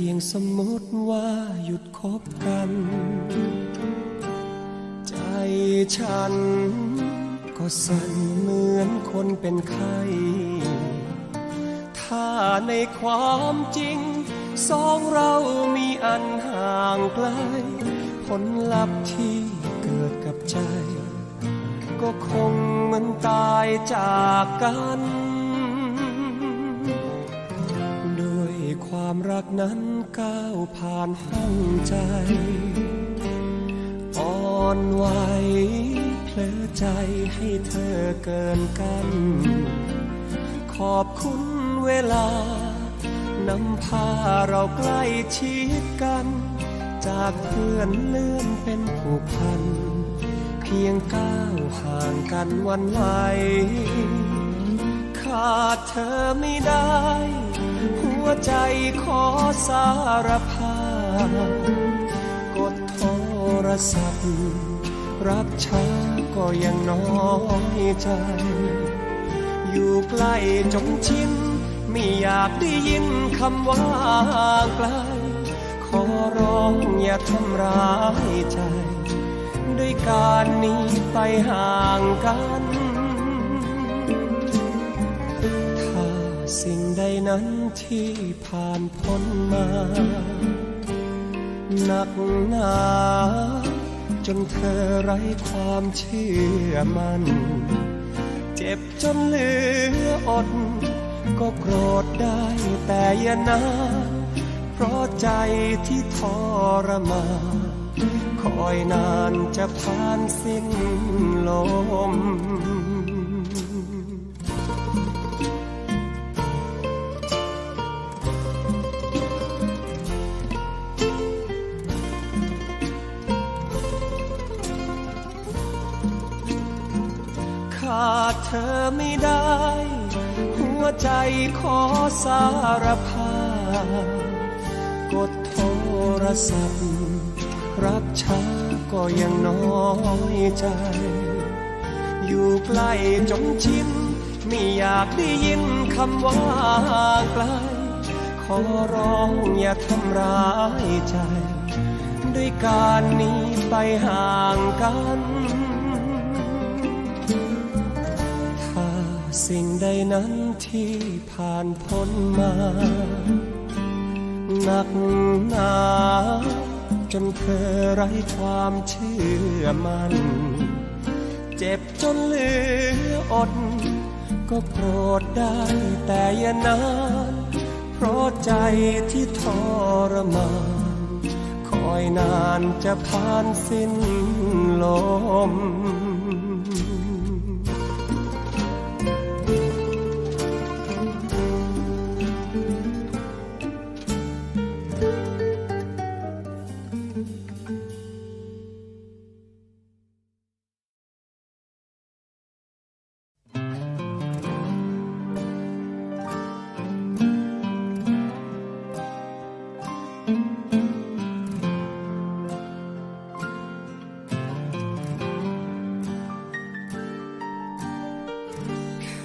พียงสมมติว่าหยุดคบกัน ใจฉันก็สั่นเหมือนคนเป็นไข้ถ้าในความจริง สองเรามีอันห่างไกล ผลลัพธ์ที่เกิดกับใจ ก็คงเหมือนตายจากกัน ความรักนั้นก้าวผ่านห้องใจ อ่อนไหวเพลอใจให้เธอเกินกัน ขอบคุณเวลานำพาเราใกล้ชิดกัน จากเพื่อนเลื่อนเป็นผูกพัน เพียงก้าวห่างกันวันไหวขาดเธอไม่ได้ ใจขอสารภาพกดโทรศัพท์ รับช้าก็ยังน้อยใจ อยู่ใกล้จงชินไม่อยากได้ยินคำว่าไกล ขอร้องอย่าทำร้ายใจ ด้วยการหนี้ไปห่างกัน สิ่งใดนั้นที่ผ่านพ้นมาหนักหนาจนเธอไร้ความเชื่อมัน่นเจ็บจนเหลืออด ก็โกรธได้แต่อย่านาเพราะใจที่ทรมานคอยนานจะผ่านสิ้นลม ขาดเธอไม่ได้ หัวใจขอสารภาพกดโทรศัพท์ รับช้าก็ยังน้อยใจ อยู่ใกล้จนชินไม่อยากได้ยินคำว่าไกล ขอร้องอย่าทำร้ายใจ ด้วยการหนี้ไปห่างกัน สิ่งใดนั้นที่ผ่านพ้นมา หนักหนาจนเธอไร้ความเชื่อมัน เจ็บจนเหลืออด ก็โกรธได้แต่อย่านาน เพราะใจที่ทรมาน คอยนานจะผ่านสิ้นลม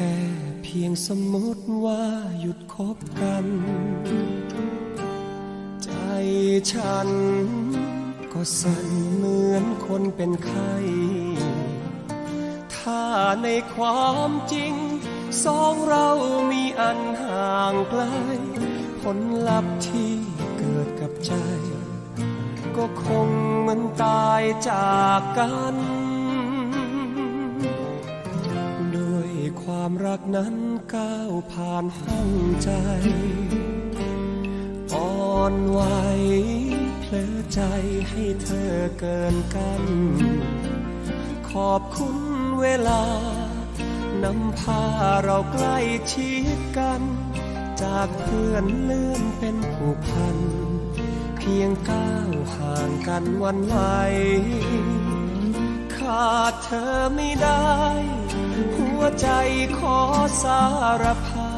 ค่เพียงสมมติว่าหยุดคบกัน ใจฉันก็สั่นเหมือนคนเป็นไข้ถ้าในความจริง สองเรามีอันห่างไกล ผลลัพธ์ที่เกิดกับใจ ก็คงเหมือนตายจากกัน รักนั้นก้าวผ่านห้องใจอ่อนไหวเพลอใจให้เธอเกินกัน ขอบคุณเวลานำพาเราใกล้ชิดกัน จากเพื่อนเลื่อนเป็นผูกพัน เพียงก้าวห่างกันวันไหวขาดเธอไม่ได้ วใจขอสารภา